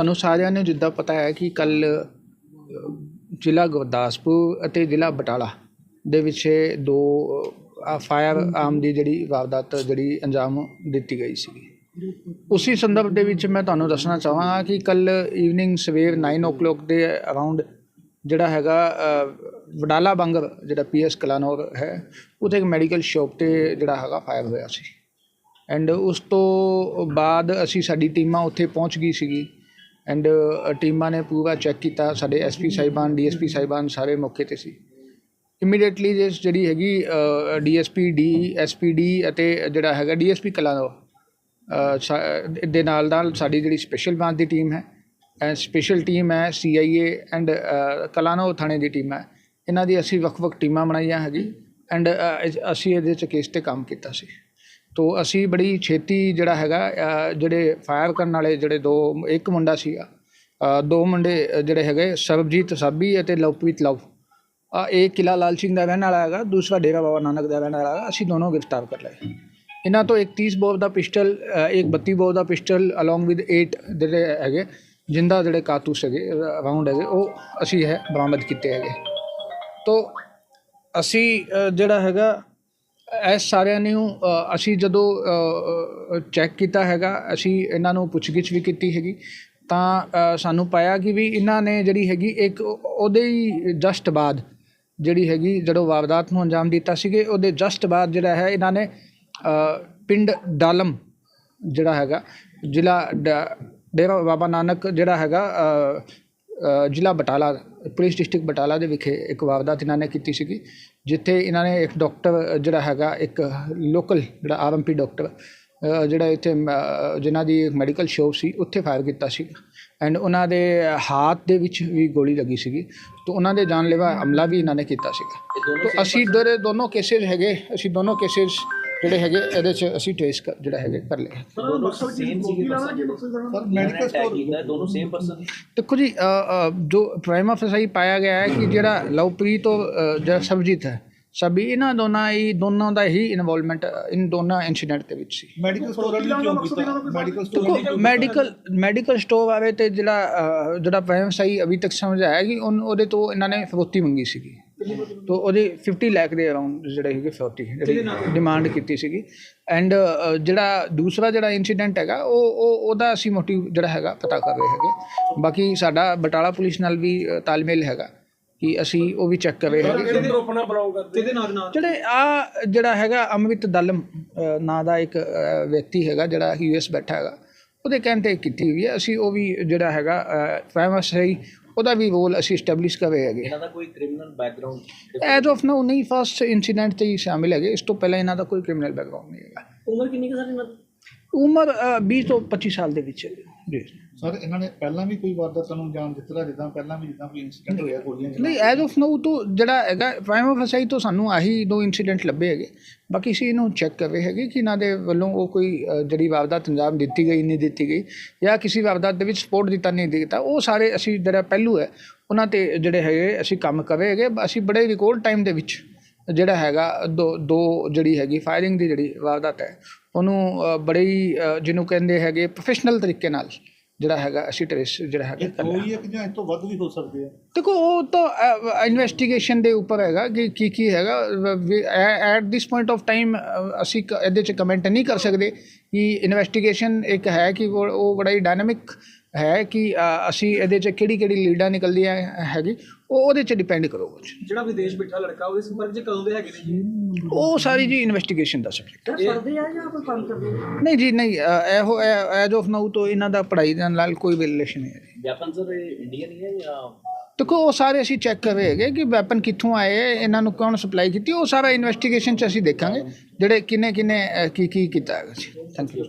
ਤੁਹਾਨੂੰ ਸਾਰਿਆਂ ਨੂੰ ਜਿੱਦਾਂ ਪਤਾ ਹੈ ਕਿ ਕੱਲ ਜ਼ਿਲ੍ਹਾ ਗੁਰਦਾਸਪੁਰ ਅਤੇ ਜ਼ਿਲ੍ਹਾ ਬਟਾਲਾ ਦੇ ਵਿੱਚ ਦੋ ਫਾਇਰ ਆਮ ਦੀ ਜਿਹੜੀ ਵਾਰਦਾਤ ਜਿਹੜੀ ਅੰਜਾਮ ਦਿੱਤੀ ਗਈ ਸੀ ਉਸੇ ਸੰਦਰਭ ਦੇ ਵਿੱਚ ਮੈਂ ਤੁਹਾਨੂੰ ਦੱਸਣਾ ਚਾਹਾਂਗਾ ਕਿ ਕੱਲ ਈਵਨਿੰਗ ਸਵੇਰ 9:00 ਦੇ ਅਰਾਊਂਡ ਜਿਹੜਾ ਹੈਗਾ ਵਡਾਲਾ ਬੰਗਰ, ਜਿਹੜਾ ਪੀਐਸ ਕਲਾਨੌਰ ਹੈ, ਉੱਥੇ ਇੱਕ ਮੈਡੀਕਲ ਸ਼ਾਪ ਤੇ ਜਿਹੜਾ ਹੈਗਾ ਫਾਇਰ ਹੋਇਆ ਸੀ। ਐਂਡ ਉਸ ਤੋਂ ਬਾਅਦ ਅਸੀਂ ਸਾਡੀ ਟੀਮਾਂ ਉੱਥੇ ਪਹੁੰਚ ਗਈ ਸੀਗੀ। ਐਂਡ ਟੀਮਾਂ uh, ਨੇ ਪੂਰਾ ਚੈੱਕ ਕੀਤਾ ਸਾਡੇ ਐਸਪੀ ਸਾਹਿਬਾਨ ਡੀਐਸਪੀ ਸਾਹਿਬਾਨ ਸਾਰੇ ਮੌਕੇ ਤੇ ਸੀ। ਇਮੀਡੀਏਟਲੀ ਜਿਸ ਜਿਹੜੀ ਹੈਗੀ ਡੀਐਸਪੀ ਡੀ ਐਸਪੀਡੀ ਅਤੇ ਜਿਹੜਾ ਹੈਗਾ ਡੀਐਸਪੀ ਕਲਾਨੌਰ ਅ, ਸਾ- ਦੇ ਨਾਲ ਨਾਲ ਸਾਡੀ ਜਿਹੜੀ ਸਪੈਸ਼ਲ ਬ੍ਰਾਂਚ ਦੀ ਟੀਮ ਹੈ ਐਂਡ ਸਪੈਸ਼ਲ ਟੀਮ ਹੈ ਸੀਆਈਏ ਐਂਡ ਕਲਾਨੋ ਥਾਣੇ ਦੀ ਟੀਮ ਹੈ। ਇਹਨਾਂ ਦੀ ਅਸੀਂ ਵੱਖ-ਵੱਖ ਟੀਮਾਂ ਬਣਾਈਆਂ ਹੈਗੀ ਐਂਡ ਅਸੀਂ ਇਹਦੇ ਚ ਕੇਸ ਤੇ ਕੰਮ ਕੀਤਾ ਸੀ। ਤੋ ਅਸੀਂ ਬੜੀ ਛੇਤੀ ਜਿਹੜਾ ਹੈਗਾ ਜਿਹੜੇ ਫਾਇਰ ਕਰਨ ਵਾਲੇ ਜਿਹੜੇ ਦੋ, ਇੱਕ ਮੁੰਡਾ ਸੀਗਾ ਦੋ ਮੁੰਡੇ ਜਿਹੜੇ ਹੈਗੇ ਸਰਬਜੀਤ ਸਾਬੀ ਅਤੇ ਲਵਪ੍ਰੀਤ ਲਵ। ਇਹ ਕਿਲਾ ਲਾਲ ਸਿੰਘ ਦਾ ਰਹਿਣ ਵਾਲਾ ਹੈਗਾ, ਦੂਸਰਾ ਡੇਰਾ ਬਾਬਾ ਨਾਨਕ ਦਾ ਰਹਿਣ ਵਾਲਾ ਹੈਗਾ, ਅਸੀਂ ਦੋਨੋਂ ਗ੍ਰਿਫਤਾਰ ਕਰ ਲਏ। ਇਹਨਾਂ ਤੋਂ ਇੱਕ 30 ਬੋਰ ਦਾ ਪਿਸਟਲ ਇੱਕ 32 ਬੋਰ ਦਾ ਪਿਸਟਲ ਅਲੋਂਗ ਵਿਦ 8 ਜਿਹੜੇ ਹੈਗੇ, ਜਿੰਦਾ ਜਿਹੜੇ ਕਾਰਤੂਸ ਹੈਗੇ ਰਾਉਂਡ ਹੈਗੇ, ਉਹ ਅਸੀਂ ਹੈ ਬਰਾਮਦ ਕੀਤੇ ਹੈਗੇ। ਤੋ ਅਸੀਂ ਜਿਹੜਾ ਹੈਗਾ ਇਸ ਸਾਰਿਆਂ ਨੂੰ ਅਸੀਂ ਜਦੋਂ ਚੈੱਕ ਕੀਤਾ ਹੈਗਾ, ਅਸੀਂ ਇਹਨਾਂ ਨੂੰ ਪੁੱਛਗਿੱਛ ਵੀ ਕੀਤੀ ਹੈਗੀ। ਤਾਂ ਸਾਨੂੰ ਪਾਇਆ ਕਿ ਵੀ ਇਹਨਾਂ ਨੇ ਜਿਹੜੀ ਹੈਗੀ, ਇੱਕ ਉਹਦੇ ਹੀ ਜਸਟ ਬਾਅਦ ਜਿਹੜੀ ਹੈਗੀ, ਜਦੋਂ ਵਾਰਦਾਤ ਨੂੰ ਅੰਜਾਮ ਦਿੱਤਾ ਸੀਗੇ, ਉਹਦੇ ਜਸਟ ਬਾਅਦ ਜਿਹੜਾ ਹੈ, ਇਹਨਾਂ ਨੇ ਪਿੰਡ ਡਾਲਮ ਜਿਹੜਾ ਹੈਗਾ, ਜ਼ਿਲ੍ਹਾ ਡੇਰਾ ਬਾਬਾ ਨਾਨਕ ਜਿਹੜਾ ਹੈਗਾ ਜ਼ਿਲ੍ਹਾ ਬਟਾਲਾ ਪੁਲਿਸ ਡਿਸਟ੍ਰਿਕਟ ਬਟਾਲਾ ਦੇ ਵਿਖੇ ਇੱਕ ਵਾਰਦਾਤ ਇਹਨਾਂ ਨੇ ਕੀਤੀ ਸੀਗੀ ਜਿੱਥੇ ਇਹਨਾਂ ਨੇ ਇੱਕ ਡਾਕਟਰ ਜਿਹੜਾ ਹੈਗਾ ਇੱਕ ਲੋਕਲ ਜਿਹੜਾ ਆਰਐਮਪੀ ਡਾਕਟਰ ਅ, ਜਿਹੜਾ ਇੱਥੇ ਜਿਨ੍ਹਾਂ ਦੀ ਮੈਡੀਕਲ ਸ਼ੋਪ ਸੀ ਉੱਥੇ ਫਾਇਰ ਕੀਤਾ ਸੀ। ਐਂਡ ਉਹਨਾਂ ਦੇ ਹੱਥ ਦੇ ਵਿੱਚ ਵੀ ਗੋਲੀ ਲੱਗੀ ਸੀਗੀ। ਤੇ ਉਹਨਾਂ ਦੇ ਜਾਨਲੇਵਾ ਹਮਲਾ ਵੀ ਇਹਨਾਂ ਨੇ ਕੀਤਾ ਸੀਗਾ। ਤੇ ਅਸੀਂ ਦੋਰੇ ਦੋਨੋਂ ਕੇਸਿਸ ਹੈਗੇ ਅਸੀਂ ਦੋਨੋਂ ਕੇਸਿਸ ਜਿਹੜੇ ਹੈਗੇ ਇਹਦੇ 'ਚ ਅਸੀਂ ਟ੍ਰੇਸ ਜਿਹੜਾ ਹੈਗੇ ਕਰ ਸਰ ਮੈਡੀਕਲ ਸਟੋਰ ਦੋਨੋਂ ਸੇਮ ਪਰਸਨ ਦੇਖੋ ਜੀ ਜੋ ਪ੍ਰਾਈਮਾ ਫਸਾਈ ਪਾਇਆ ਗਿਆ ਹੈ ਕਿ ਜਿਹੜਾ ਲਵਪ੍ਰੀਤ ਔਰ ਅ, ਜਿਹੜਾ ਸਰਬਜੀਤ ਹੈ ਸਭੀ ਇਹਨਾਂ ਦੋਨਾਂ ਹੀ ਦੋਨਾਂ ਦਾ ਹੀ ਇਨਵੋਲਵਮੈਂਟ ਇਨ ਦੋਨਾਂ ਇਨਸੀਡੈਂਟ ਦੇ ਵਿੱਚ ਸੀ। ਮੈਡੀਕਲ ਸਟੋਰ ਵਾਲੀ ਕਿਉਂ ਕੀਤਾ? Medical store medical medical store ਬਾਰੇ ਤੇ ਜਿਹੜਾ ਜਿਹੜਾ ਪ੍ਰਾਈਮ ਫਸਾਈ ਅਭੀ ਤੱਕ ਸਮਝ ਆਇਆ ਕਿ ਉਹਦੇ ਤੋਂ ਇਹਨਾਂ ਨੇ ਫਰੋਤੀ ਮੰਗੀ ਸੀਗੀ। ਤੋ ਉਹਦੇ 50 ਲੱਖ ਦੇ ਅਰਾਊਂਡ ਜਿਹੜੇ ਹੈਗੇ ਫਰੋਤੀ ਜਿਹੜੀ ਡਿਮਾਂਡ ਕੀਤੀ ਸੀਗੀ। ਐਂਡ ਜਿਹੜਾ ਦੂਸਰਾ ਜਿਹੜਾ ਇਨਸੀਡੈਂਟ ਹੈਗਾ ਉਹ ਉਹ ਉਹਦਾ ਅਸੀਂ ਮੋਟਿਵ ਜਿਹੜਾ ਹੈਗਾ ਪਤਾ ਕਰ ਰਹੇ ਹੈਗੇ। ਬਾਕੀ ਸਾਡਾ ਬਟਾਲਾ ਪੁਲਿਸ ਨਾਲ ਵੀ ਤਾਲਮੇਲ ਹੈਗਾ ਕਿ ਅਸੀਂ ਉਹ ਵੀ ਚੈੱਕ ਕਰ ਰਹੇ ਹੈਗੇ। ਕਿਹਦੇ ਨਾਲ ਨਾਲ? ਜਿਹੜੇ ਆ ਜਿਹੜਾ ਹੈਗਾ ਅਮਰਿਤ ਦਲਮ ਨਾਂ ਦਾ ਇੱਕ ਵਿਅਕਤੀ ਹੈਗਾ ਜਿਹੜਾ ਯੂਐਸ ਬੈਠਾ ਹੈਗਾ ਉਹਦੇ ਕਹਿਣ ਤੇ ਕੀਤੀ ਹੋਈ ਹੈ। ਅਸੀਂ ਉਹ ਵੀ ਜਿਹੜਾ ਹੈਗਾ ਫੇਮਸ ਹੈ ਉਹਦਾ ਵੀ ਰੋਲ ਅਸੀਂ ਸਟੈਬਲਿਸ਼ ਕਰ ਰਹੇ ਹੈਗੇ। ਇਹਨਾਂ ਦਾ ਕੋਈ criminal background as of now ਨਹੀਂ ਫਸਟ ਇਨਸੀਡੈਂਟ ਤੇ ਹੀ ਸ਼ਾਮਿਲ ਹੈਗੇ। ਇਸ ਤੋਂ ਪਹਿਲਾਂ ਇਹਨਾਂ ਦਾ ਕੋਈ ਕ੍ਰਿਮੀਨਲ ਬੈਕਗ੍ਰਾਉਂਡ ਨਹੀਂ ਹੈਗਾ। ਉਮਰ ਕਿੰਨੀ ਕੁ ਸਰ ਇਹਨਾਂ ਦੀ? ਉਮਰ ਅ, 20 ਤੋਂ 25 ਸਾਲ ਦੇ ਵਿੱਚ। ਜੀ। ਸਰ ਇਹਨਾਂ ਨੇ ਪਹਿਲਾਂ ਵੀ ਕੋਈ ਵਾਰਦਾਤ ਨੂੰ ਅੰਜਾਮ ਦਿੱਤਾ ਜਿੱਦਾਂ ਪਹਿਲਾਂ ਵੀ ਜਿੱਦਾਂ ਕੋਈ ਇਨਸੀਡੈਂਟ ਹੋਇਆ ਗੋਲੀਆਂ ਨਹੀਂ ਐਜ਼ ਆਫ ਨਾਓ ਤੋਂ ਜਿਹੜਾ ਹੈਗਾ ਪ੍ਰਾਈਮ ਫਸਾਈ ਤੋਂ ਸਾਨੂੰ ਆਹੀ ਦੋ ਇਨਸੀਡੈਂਟ ਲੱਭੇ ਹੈਗੇ। ਬਾਕੀ ਅਸੀਂ ਇਹਨੂੰ ਚੈੱਕ ਕਰ ਰਹੇ ਹੈਗੇ ਕਿ ਇਹਨਾਂ ਦੇ ਵੱਲੋਂ ਉਹ ਕੋਈ ਜਿਹੜੀ ਵਾਰਦਾਤ ਅੰਜਾਮ ਦਿੱਤੀ ਗਈ ਨਹੀਂ ਦਿੱਤੀ ਗਈ ਜਾਂ ਕਿਸੇ ਵਾਰਦਾਤ ਦੇ ਵਿੱਚ ਸਪੋਰਟ ਦਿੱਤਾ ਨਹੀਂ ਦਿੱਤਾ। ਉਹ ਸਾਰੇ ਅਸੀਂ ਜਿਹੜਾ ਪਹਿਲੂ ਹੈ ਉਹਨਾਂ ਤੇ ਜਿਹੜੇ ਹੈਗੇ ਅਸੀਂ ਕੰਮ ਕਰ ਰਹੇ ਹੈਗੇ। ਅਸੀਂ ਬੜੇ ਰਿਕਾਰਡ ਟਾਈਮ ਦੇ ਵਿੱਚ ਜਿਹੜਾ ਹੈਗਾ ਦੋ ਦੋ ਜਿਹੜੀ ਹੈਗੀ ਫਾਇਰਿੰਗ ਦੀ ਜਿਹੜੀ ਵਾਰਦਾਤ ਹੈ ਉਹਨੂੰ ਬੜੇ ਹੀ ਜਿਹਨੂੰ ਕਹਿੰਦੇ ਹੈਗੇ ਪ੍ਰੋਫੈਸ਼ਨਲ ਤਰੀਕੇ ਨਾਲ ਜਿਹੜਾ ਹੈਗਾ ਅਸੀਂ ਟ੍ਰੇਸ ਜਿਹੜਾ ਹੈਗਾ ਕੋਈ ਇੱਕ ਜਾਂ ਇਸ ਤੋਂ ਵੱਧ ਵੀ ਹੋ ਸਕਦੇ ਆ? ਦੇਖੋ ਉਹ ਤਾਂ ਇਨਵੈਸਟੀਗੇਸ਼ਨ ਦੇ ਉੱਪਰ ਹੈਗਾ ਕਿ ਕੀ ਕੀ ਹੈਗਾ at this point of time ਅਸੀਂ ਇਹਦੇ 'ਚ ਕਮੈਂਟ ਨਹੀਂ ਕਰ ਸਕਦੇ ਕਿ ਇਨਵੈਸਟੀਗੇਸ਼ਨ ਇੱਕ ਹੈ ਕਿ ਉਹ ਬੜਾ ਹੀ ਡਾਇਨਾਮਿਕ ਹੈ ਕਿ ਅ, ਅਸੀਂ ਇਹਦੇ 'ਚ ਕਿਹੜੀ ਕਿਹੜੀ ਲੀਡਾਂ ਨਿਕਲਦੀਆਂ ਹੈਗੀ ਉਹ ਉਹਦੇ 'ਚ ਡਿਪੈਂਡ ਕਰੂਗਾ ਜਿਹੜਾ ਵਿਦੇਸ਼ ਬੈਠਾ ਲੜਕਾ ਉਹਦੇ ਸੰਪਰਕ 'ਚ ਕਦੋਂ ਦੇ ਹੈਗੇ ਨੇ ਜੀ? ਉਹ ਸਾਰੀ ਜੀ ਇਨਵੈਸਟੀਗੇਸ਼ਨ ਦਾ ਸਬਜੈਕਟ ਪੜਦੇ ਆ ਜਾਂ ਕੋਈ ਕੰਮ ਕਰਦੇ ਨਹੀਂ ਜੀ ਨਹੀਂ ਇਹੋ ਐਜ਼ ਆਫ ਨਾਊ ਤੋਂ ਇਹਨਾਂ ਦਾ ਪੜ੍ਹਾਈ ਦੇ ਨਾਲ ਕੋਈ ਰਿਲੇਸ਼ਨ ਨਹੀਂ ਹੈ ਜੀ। ਵੈਪਨ ਸਰ ਇੰਡੀਅਨ ਹੀ ਹੈ ਜਾਂ? ਦੇਖੋ ਉਹ ਸਾਰੇ ਅਸੀਂ ਚੈੱਕ ਕਰ ਰਹੇ ਹੈਗੇ ਕਿ ਵੈਪਨ ਕਿੱਥੋਂ ਆਏ ਹੈ, ਇਹਨਾਂ ਨੂੰ ਕੌਣ ਸਪਲਾਈ ਕੀਤੀ ਉਹ ਸਾਰਾ ਇਨਵੈਸਟੀਗੇਸ਼ਨ 'ਚ ਅਸੀਂ ਦੇਖਾਂਗੇ ਜਿਹੜੇ ਕਿੰਨੇ ਕਿੰਨੇ ਕੀ ਕੀ ਕੀਤਾ ਹੈਗਾ ਜੀ। Thank you